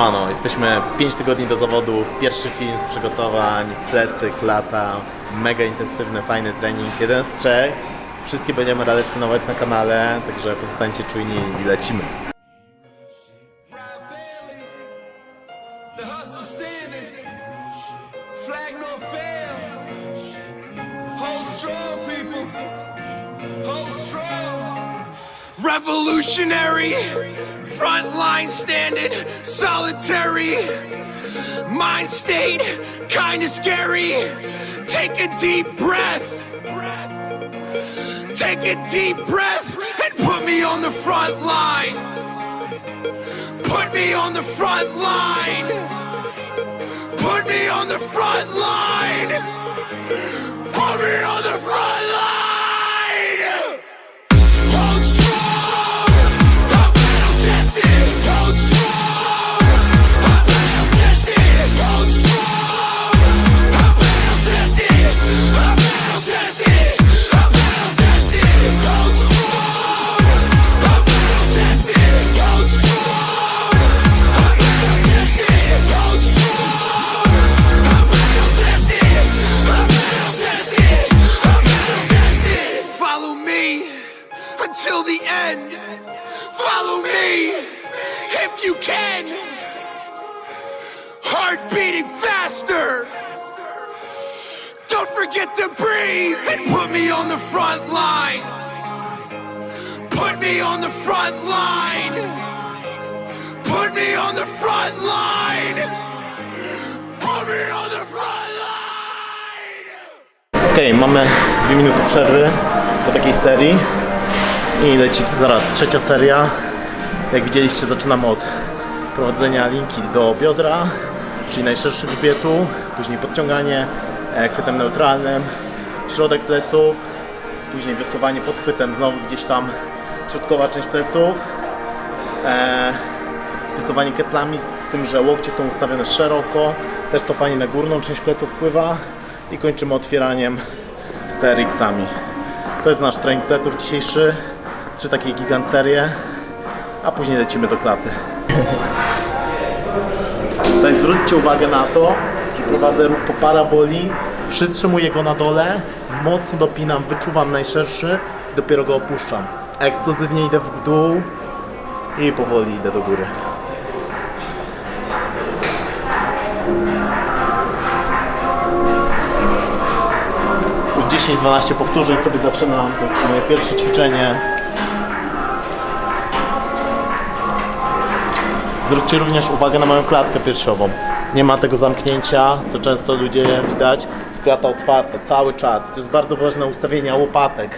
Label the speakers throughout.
Speaker 1: Siemano, jesteśmy 5 tygodni do zawodów, pierwszy film z przygotowań, plecy, klata, mega intensywny, fajny trening, jeden z trzech. Wszystkie będziemy relacjonować na kanale, także pozostańcie czujni i lecimy.
Speaker 2: Revolutionary. Front line standing. Solitary. Mind state. Kinda scary. Take a deep breath. Take a deep breath and put me on the front line. Put me on the front line. Put me on the front line. Put me on forget to breathe and put me on the front line. Put me on the front line. Put me on the front line. Put me on the front line.
Speaker 1: Okej, mamy dwie minuty przerwy po takiej serii i leci zaraz trzecia seria. Jak widzieliście zaczynamy od prowadzenia linki do biodra, czyli najszerszy grzbietu, później podciąganie chwytem neutralnym, środek pleców, później wysuwanie pod chwytem, znowu gdzieś tam środkowa część pleców, e, wysuwanie ketlami z tym, że łokcie są ustawione szeroko, też to fajnie na górną część pleców wpływa i kończymy otwieraniem z TRX-ami. To jest nasz trening pleców dzisiejszy, trzy takie gigantserie, a później lecimy do klaty. Tutaj zwróćcie uwagę na to, że prowadzę ruch po paraboli, przytrzymuję go na dole, mocno dopinam, wyczuwam najszerszy dopiero go opuszczam. Eksplozywnie idę w dół i powoli idę do góry. 10-12 powtórzeń sobie zaczynam. To jest moje pierwsze ćwiczenie. Zwróćcie również uwagę na moją klatkę piersiową. Nie ma tego zamknięcia, co często ludzie widać. Jest klata otwarta cały czas. I to jest bardzo ważne ustawienie łopatek.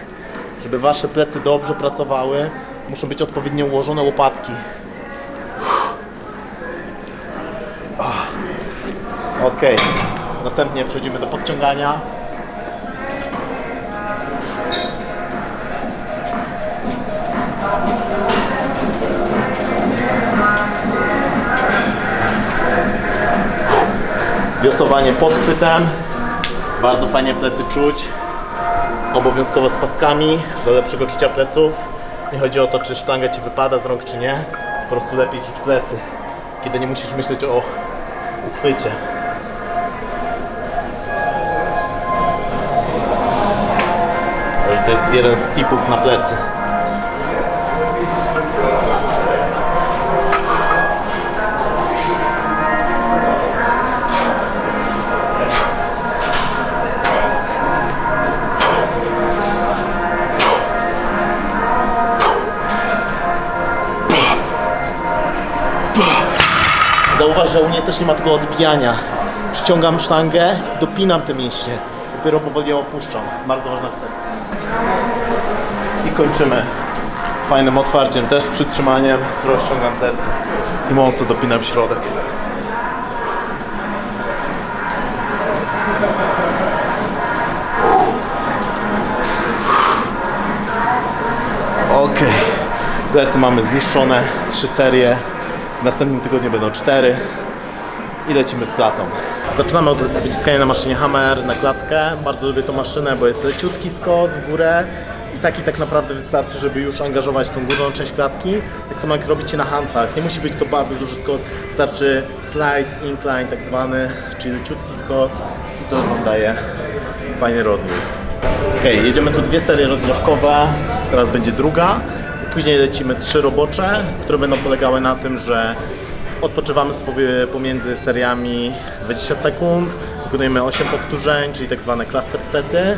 Speaker 1: Żeby wasze plecy dobrze pracowały, muszą być odpowiednio ułożone łopatki. Ok. Następnie przechodzimy do podciągania. Wiosłowanie pod chwytem. Bardzo fajnie plecy czuć. Obowiązkowo z paskami do lepszego czucia pleców. Nie chodzi o to, czy sztanga ci wypada z rąk, czy nie. Po prostu lepiej czuć plecy, kiedy nie musisz myśleć o uchwycie. To jest jeden z tipów na plecy. Że u mnie też nie ma tego odbijania. Przyciągam sztangę, dopinam te mięśnie. Dopiero powoli ją opuszczam. Bardzo ważna kwestia. I kończymy fajnym otwarciem, też z przytrzymaniem. Rozciągam plecy i mocno dopinam środek. Ok, plecy mamy zniszczone, trzy serie. Następnym tygodniu będą cztery i lecimy z klatą. Zaczynamy od wyciskania na maszynie Hammer na klatkę. Bardzo lubię tą maszynę, bo jest leciutki skos w górę i taki tak naprawdę wystarczy, żeby już angażować tą górną część klatki. Tak samo jak robicie na handlach. Nie musi być to bardzo duży skos, wystarczy slide, incline tak zwany, czyli leciutki skos i to już Wam daje fajny rozwój. Ok, jedziemy tu dwie serie rozgrzewkowe, teraz będzie druga. Później lecimy trzy robocze, które będą polegały na tym, że odpoczywamy sobie pomiędzy seriami 20 sekund, wykonujemy 8 powtórzeń, czyli tak zwane cluster sety,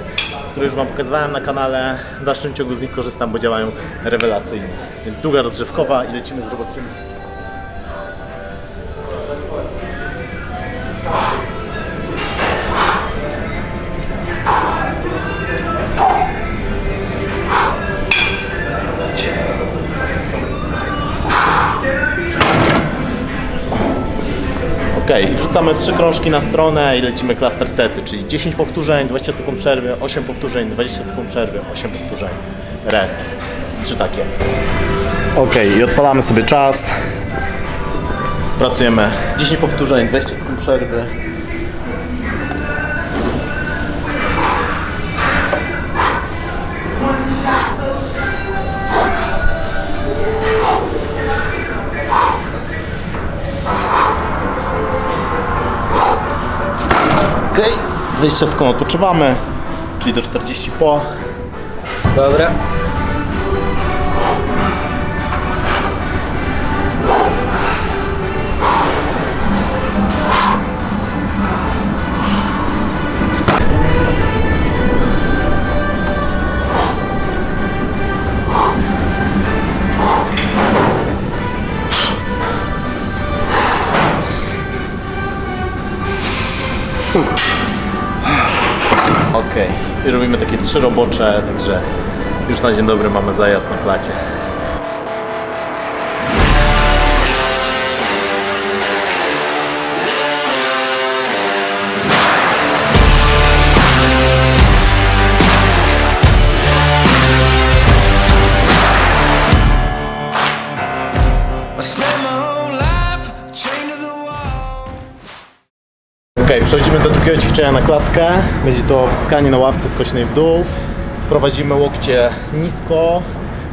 Speaker 1: które już Wam pokazywałem na kanale. W dalszym ciągu z nich korzystam, bo działają rewelacyjnie. Więc długa rozgrzewkowa i lecimy z roboczymi. Ok, wrzucamy trzy krążki na stronę i lecimy cluster sety, czyli 10 powtórzeń, 20 sekund przerwy, 8 powtórzeń, 20 sekund przerwy, 8 powtórzeń, rest. Trzy takie. Ok, i odpalamy sobie czas. Pracujemy 10 powtórzeń, 20 sekund przerwy. 20 sekund odpoczywamy, czyli do 40 po.
Speaker 3: Dobra.
Speaker 1: Ok, i robimy takie trzy robocze, także już na dzień dobry mamy zajazd na placie. Przechodzimy do drugiego ćwiczenia na klatkę. Będzie to wskanie na ławce skośnej w dół. Prowadzimy łokcie nisko,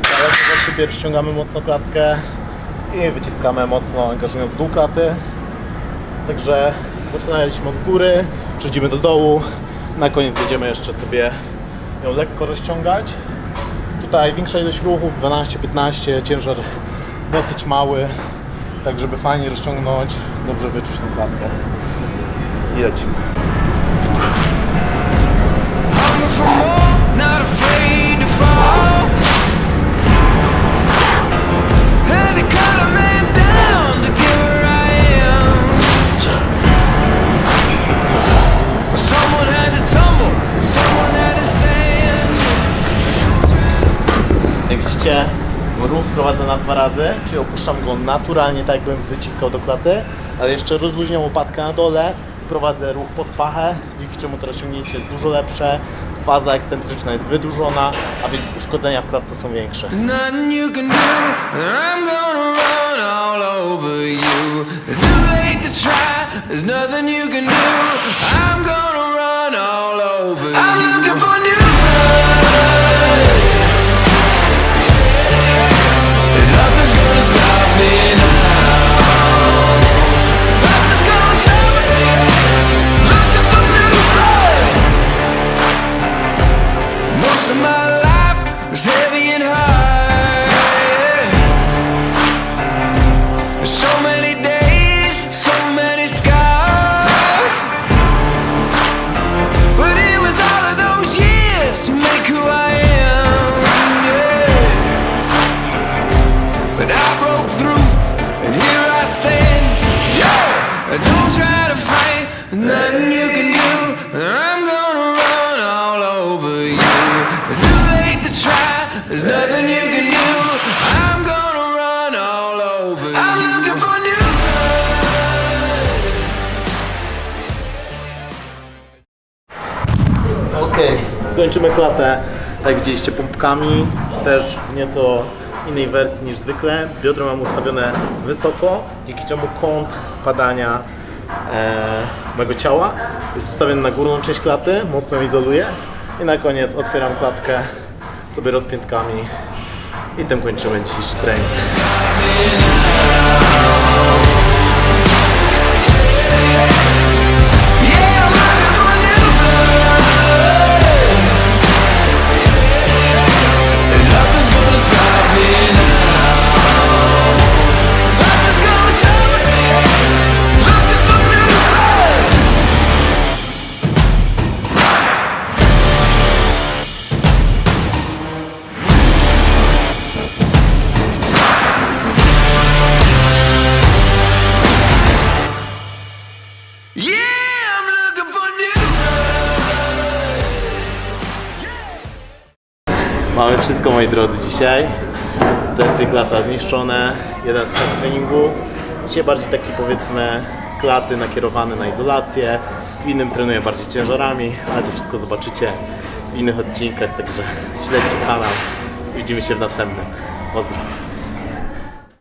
Speaker 1: daleko za siebie, rozciągamy mocno klatkę i wyciskamy mocno, angażując dół klaty. Także zaczynaliśmy od góry, przechodzimy do dołu, na koniec będziemy jeszcze sobie ją lekko rozciągać. Tutaj większa ilość ruchów, 12-15, ciężar dosyć mały, tak żeby fajnie rozciągnąć, dobrze wyczuć tą klatkę. I lecimy. Jak widzicie, ruch prowadzę na dwa razy, czyli opuszczam go naturalnie, tak jakbym wyciskał do klaty, ale jeszcze rozluźniam łopatkę na dole prowadzę ruch pod pachę, dzięki czemu to rozciągnięcie jest dużo lepsze, faza ekscentryczna jest wydłużona, a więc uszkodzenia w klatce są większe.
Speaker 2: Nothing you can do, of my life was heavy and hard. So many days, so many scars. But it was all of those years to make who I am. Yeah. But I broke through, and here I stand. Yeah. Don't try to fight, nothing you
Speaker 1: kończymy klatę, tak widzieliście, pompkami, też nieco innej wersji niż zwykle. Biodro mam ustawione wysoko, dzięki czemu kąt padania e, mojego ciała jest ustawiony na górną część klaty, mocno izoluję i na koniec otwieram klatkę sobie rozpiętkami i tym kończymy dzisiejszy trening. Mamy wszystko moi drodzy dzisiaj. Ten cykl lata zniszczone, jeden z trzech treningów. Dzisiaj bardziej taki powiedzmy klaty nakierowane na izolację. W innym trenuję bardziej ciężarami, ale to wszystko zobaczycie w innych odcinkach, także śledźcie kanał. Widzimy się w następnym. Pozdro.